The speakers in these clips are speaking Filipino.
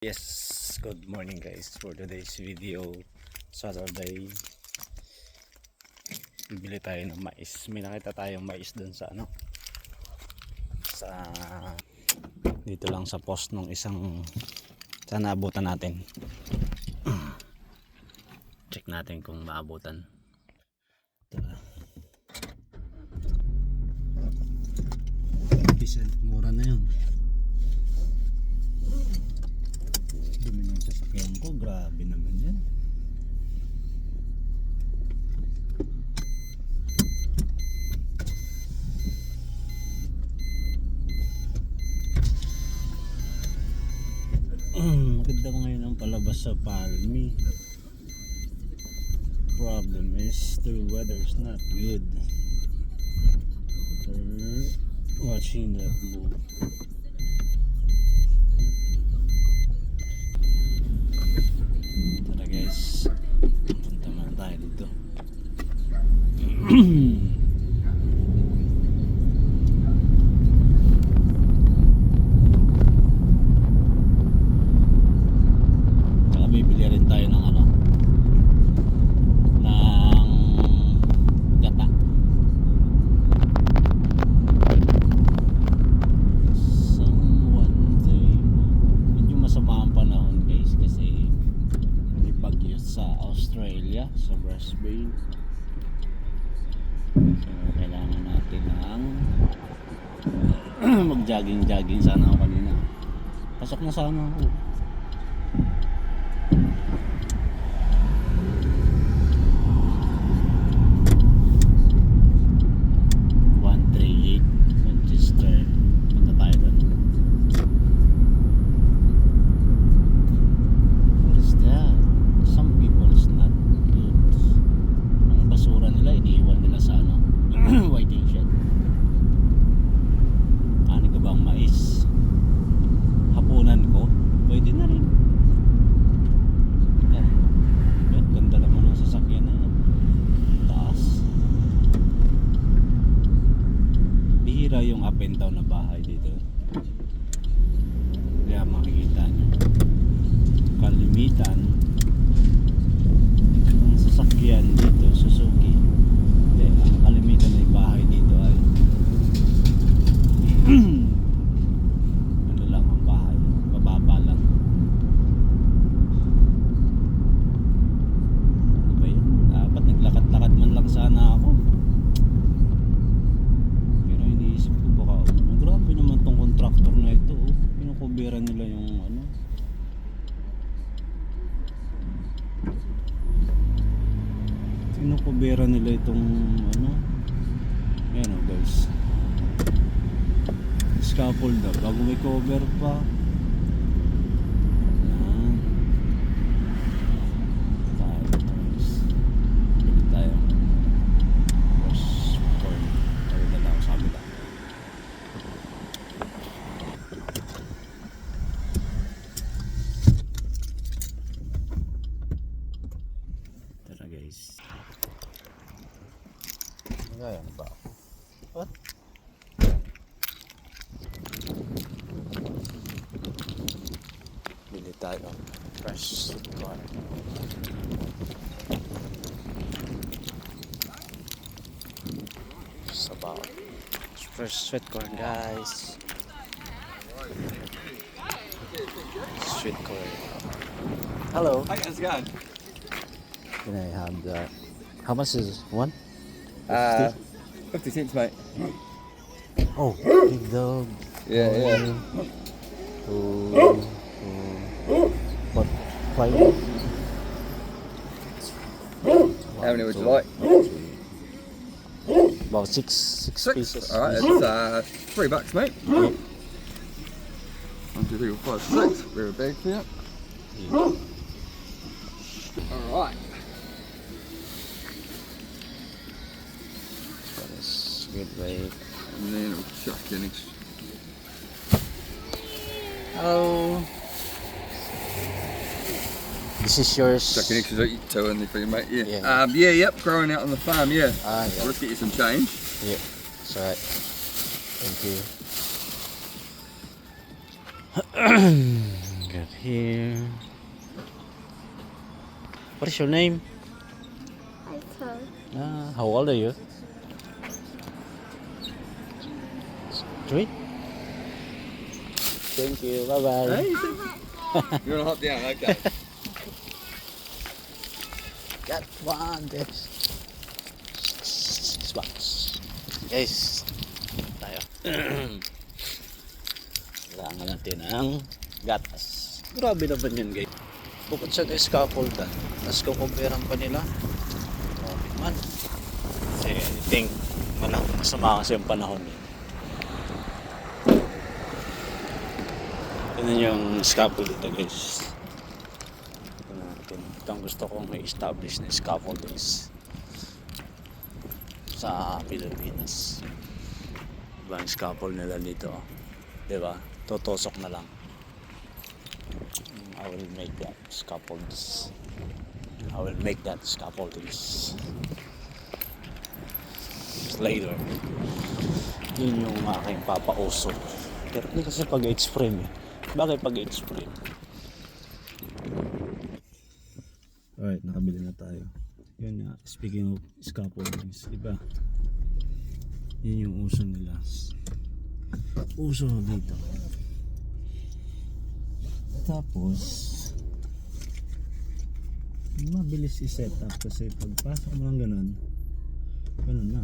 Yes, good morning guys for today's video. Saturday. Bibili tayo ng mais. May nakita tayong mais dun sa ano? Sa Dito lang sa post ng isang Sana abutan natin. Check natin kung maabutan. Tara. Decent, mura na yun Dumi ng sasakyan ko, grabe naman yan. Maganda ko ngayon ang palabas sa Palmi. Problem is the weather's not good. We're watching that move. Tara guys, punta muna tayo dito. Saka bibili rin tayo ng ano, ng gata. Someone day, medyo masama ang panahon guys kasi may bagyo sa Australia, sa Brisbane. So, kailangan natin ng mag-jogging-jogging sana ako kanina. Pasok na sana ako. One three eight Manchester. Punta tayo doon. What is that? Some people is not good. Ang basura nila, iniiwan nila sa ano, waiting shed. Ano ka bang mais? Hapunan ko? Pwede na rin. Yan. Yan, ganda naman ang sasakyan na yan. Taas. Bihira yung up and down na bahay dito. Kaya makikita nyo kalimitan ang sasakyan dito Suzuki hindi ang kalimitan ng bahay dito ay ano lang ang bahay bababa lang ano ba yun dapat naglakad-lakad man lang sana ako pero iniisip ko baka oh, grabe naman tong contractor na ito oh. pinukubiran nila yung ano Kinukubera nila itong ano. Ayan o guys. Scaffold na. Bago may cover pa. Bili tayo. Fresh corn. Sabaw. Fresh sweet corn guys. Sweet corn. Hello. It going? Can I have the... How much is one? Uh, 50 cents, mate. Oh, big dog. Yeah, yeah. Two, two, what, five? How many would you like? About six, six, Six. pieces. Alright, it's uh, three bucks, mate. One, two, three, four, five, six. We're a bag for you. Yeah. Alright. That is good weight. And then we'll chuck in ex- Hello. This is yours. chuck in extra two in there for you, mate. Yeah. Yeah. Um, yeah, yep. Growing out on the farm, yeah. Ah, yeah. Let's get you some change. Yep. it's alright. Thank you. Good. here. What is your name? I told. Uh, how old are you? Three. Thank you. Bye bye. Hey, you want to hop down? Okay. Got one. This. Box. Guys. Tayo. Kailangan natin ng gatas. Grabe naman yun guys. Bukod sa scaffoldan, tapos kukumperan pa nila. Grabe man. Kasi I think malang masama kasi yung panahon eh. Ganun yung scaffold dito guys. Ang gusto kong may establish na scaffoldings sa Pilipinas. Diba ang scaffold nila dito? Diba? Totosok na lang. I will make that scaffolds. I will make that scaffoldings later. Yun yung aking papauso. Pero hindi kasi pag-exprime eh. Bagay pag-exprime. Tayo. Yun nga, speaking of scaffoldings, diba? Yun yung uso nila. Uso dito. Tapos, mabilis i-set up kasi pagpasok mo ng ganun, ganun na.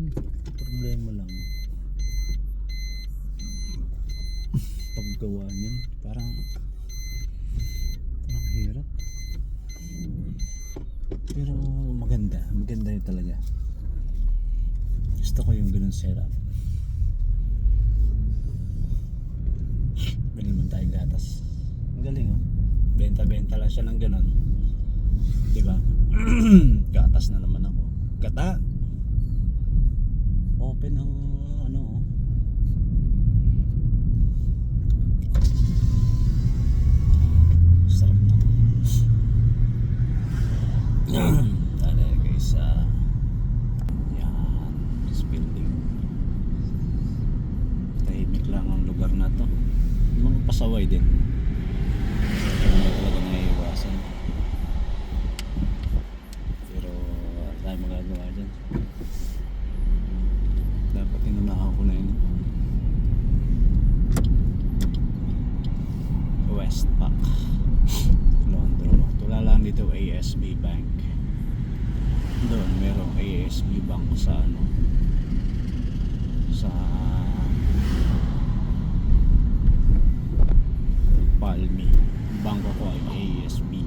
Hmm, problema lang. Paggawa niyan, parang hirap. Pero maganda, maganda yun talaga. Gusto ko yung ganun setup. Bili naman tayong gatas. Ang galing oh. Benta-benta lang siya ng ganun. Diba? gatas na naman ako. Gata! Open ang ano oh. Sarap na. Tara guys sa yan this building. Tahimik lang ang lugar na to. Yung mga pasaway din. Hindi talaga naiiwasan. Pero wala tayong magagawa dyan. Dapat inunahan ko na yun. Westpac. London. Tulala dito ASB Bank. Doon merong ASB Bank sa ano sa Palmi. Bangko ko ay ASB.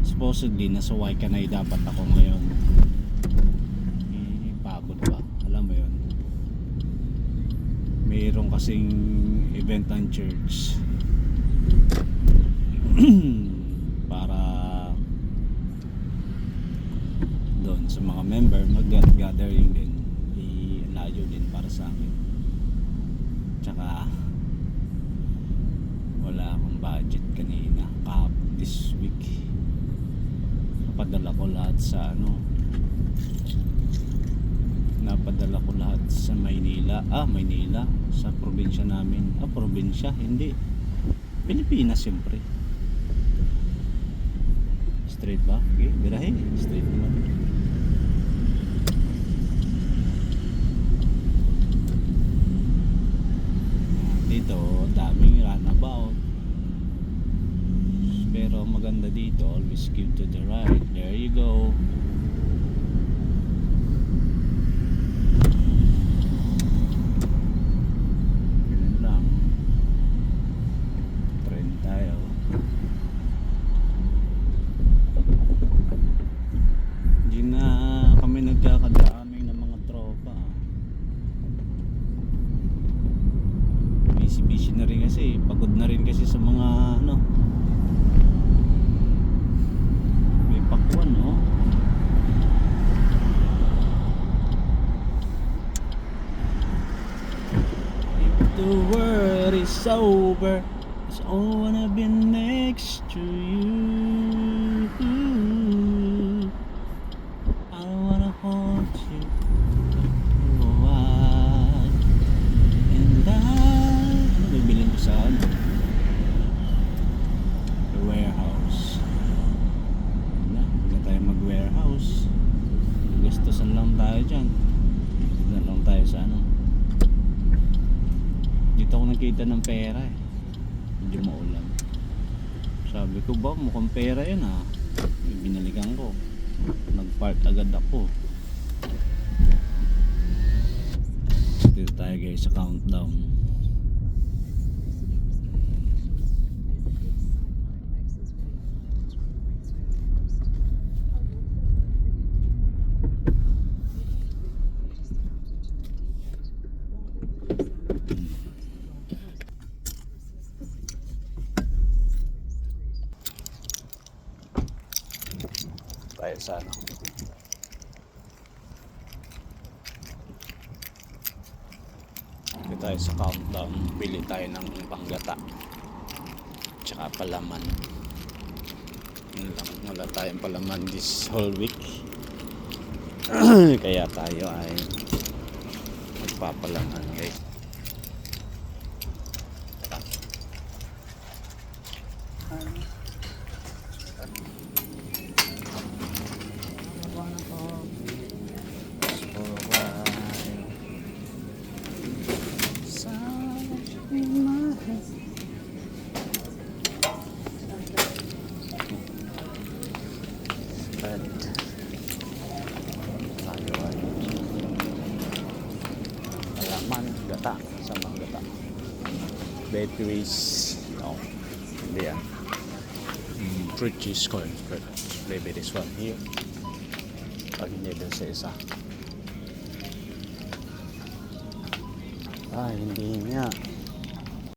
Supposedly nasa Waikanae dapat ako ngayon. Eh, pagod pa. Alam mo yun. Mayroon kasing event ng church para doon sa mga member mag-gathering din ilayo din para sa akin tsaka wala akong budget kanina. Kahap this week. Napadala ko lahat sa ano. Napadala ko lahat sa Maynila. Ah Maynila. Sa probinsya namin. Ah probinsya? Hindi. Pilipinas siyempre. Straight ba? okay birahe straight naman dito daming runabout pero maganda dito always give to the right. There you go. Kami nagkakadaming it's over. Cause I wanna be next to you. I don't wanna haunt you for a while. And I... Ano ba saan? The warehouse. Wala, huwag tayo mag-warehouse. Gastosan lang tayo dyan. Gastosan lang tayo sa ano bibili nakita ng pera eh. Medyo maulan. Sabi ko ba, mukhang pera yun ha. Binalikan ko. Nag-park agad ako. Dito tayo guys sa countdown. Tayo sa ano. Dito tayo sa countdown. Bili tayo ng panggata. Tsaka palaman. Yun lang. Wala tayong palaman this whole week. Kaya tayo ay magpapalaman guys. Gata, samang gata. Bakeries, no, hindi yan. Mm, fruit cheese corn, but maybe this one here. Pag hindi dun sa isa. Ah, hindi nga.